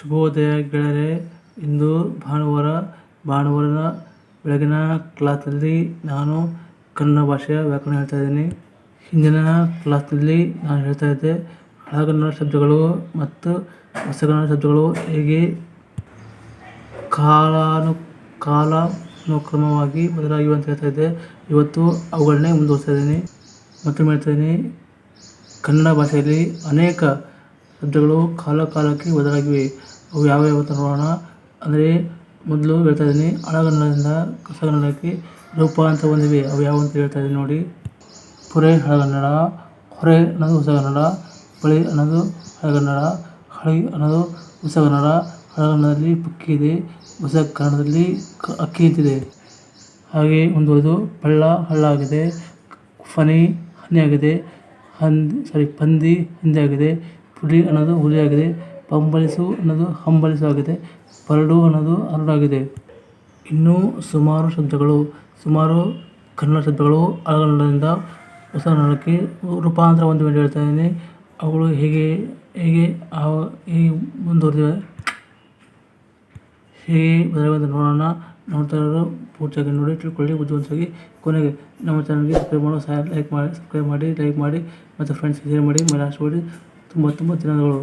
ಶುಭೋದಯ ಗೆಳೆಯರೆ ಇಂದು ಭಾನುವಾರ, ಭಾನುವಾರದ ಬೆಳಗಿನ ಕ್ಲಾಸಲ್ಲಿ ನಾನು ಕನ್ನಡ ಭಾಷೆಯ ವ್ಯಾಕರಣ ಹೇಳ್ತಾ ಇದ್ದೀನಿ. ಹಿಂದಿನ ಕ್ಲಾಸ್ನಲ್ಲಿ ನಾನು ಹೇಳ್ತಾ ಇದ್ದೆ, ಹಳಗನ್ನಡ ಶಬ್ದಗಳು ಮತ್ತು ಹೊಸಗನ್ನಡ ಶಬ್ದಗಳು ಹೇಗೆ ಕಾಲಾನು, ಕಾಲಾನುಕ್ರಮವಾಗಿ ಬದಲಾಗಿವೆ ಅಂತ ಹೇಳ್ತಾ ಇದ್ದೆ. ಇವತ್ತು ಅವುಗಳನ್ನೇ ಮುಂದುವರಿಸ್ತಾ ಇದ್ದೀನಿ. ಮತ್ತೊಮ್ಮೆ ಹೇಳ್ತಾ ಇದ್ದೀನಿ, ಕನ್ನಡ ಭಾಷೆಯಲ್ಲಿ ಅನೇಕ ಶಬ್ದಗಳು ಕಾಲ ಕಾಲಕ್ಕೆ ಬದಲಾಗಿವೆ. ಅವು ಯಾವ ಅಂತ ನೋಡೋಣ? ಅಂದರೆ ಮೊದಲು ಹೇಳ್ತಾ ಇದ್ದೀನಿ ಹಳಗನ್ನಡದಿಂದ ಹೊಸಗನ್ನಡಕ್ಕೆ ಅಂತ ಹೊಂದಿವೆ ಅವು ಯಾವ ಅಂತ ಹೇಳ್ತಾ ಇದ್ದೀನಿ ನೋಡಿ. ಪುರೆ ಹಳಗನ್ನಡ ಹೊರೆ ಅನ್ನೋದು ಹೊಸಗನ್ನಡ ಬಳಿ ಅನ್ನೋದು ಹಳಗನ್ನಡ ಹಳಿ ಅನ್ನೋದು ಹೊಸಗನ್ನಡ ಹಳಗನ್ನಡದಲ್ಲಿ ಪಕ್ಕಿ ಇದೆ, ಹೊಸ ಕನ್ನಡದಲ್ಲಿ ಅಕ್ಕಿ ಅಂತಿದೆ. ಹಾಗೆ ಮುಂದುವರೆದು ಪಳ್ಳ, ಹಳ್ಳ ಆಗಿದೆ, ಫನಿ, ಹನಿ ಆಗಿದೆ, ಹಂದಿ ಸಾರಿ ಪಂದಿ ಹಂದಿ ಆಗಿದೆ ಪುಲಿ ಅನ್ನೋದು ಹುಲಿ ಆಗಿದೆ ಪಂಬಳಿಸು ಅನ್ನೋದು ಹಂಬಲಿಸು ಆಗಿದೆ, ಪರಡು ಅನ್ನೋದು ಹರಡಾಗಿದೆ ಇನ್ನೂ ಸುಮಾರು ಶಬ್ದಗಳು, ಸುಮಾರು ಕನ್ನಡ ಶಬ್ದಗಳು ಹಳಗನ್ನಡದಿಂದ ಹೊಸ ಕನ್ನಡಕ್ಕೆ ರೂಪಾಂತರ ಹೊಂದಿವೆ ಎಂದು ಹೇಳ್ತಾ ಇದ್ದೀನಿ. ಅವುಗಳು ಹೇಗೆ ಹೇಗೆ ಹೇಗೆ ಮುಂದುವರೆದಿವೆ? ಹೇಗೆ ಬದಲಾವಣೆ ನೋಡೋಣ. ನೋಡ್ತಾ ಇರೋರು ಪೂರ್ತಿಯಾಗಿ ನೋಡಿ, ತಿಳ್ಕೊಳ್ಳಿ, ಬುದ್ಧಿವಂತರಾಗಿ ಕೊನೆಗೆ ನಮ್ಮ ಚಾನಲ್ಗೆ ಸಬ್ಸ್ಕ್ರೈಬ್ ಮಾಡೋ ಸಹಾಯ ಲೈಕ್ ಮಾಡಿ ಸಬ್ಸ್ಕ್ರೈಬ್ ಮಾಡಿ ಲೈಕ್ ಮಾಡಿ, ಮತ್ತು ಫ್ರೆಂಡ್ಸ್ಗೆ ಶೇರ್ ಮಾಡಿ ಮೇಲೆ ಮಾಡಿ ತುಂಬ ತುಂಬ ಧನ್ಯವಾದಗಳು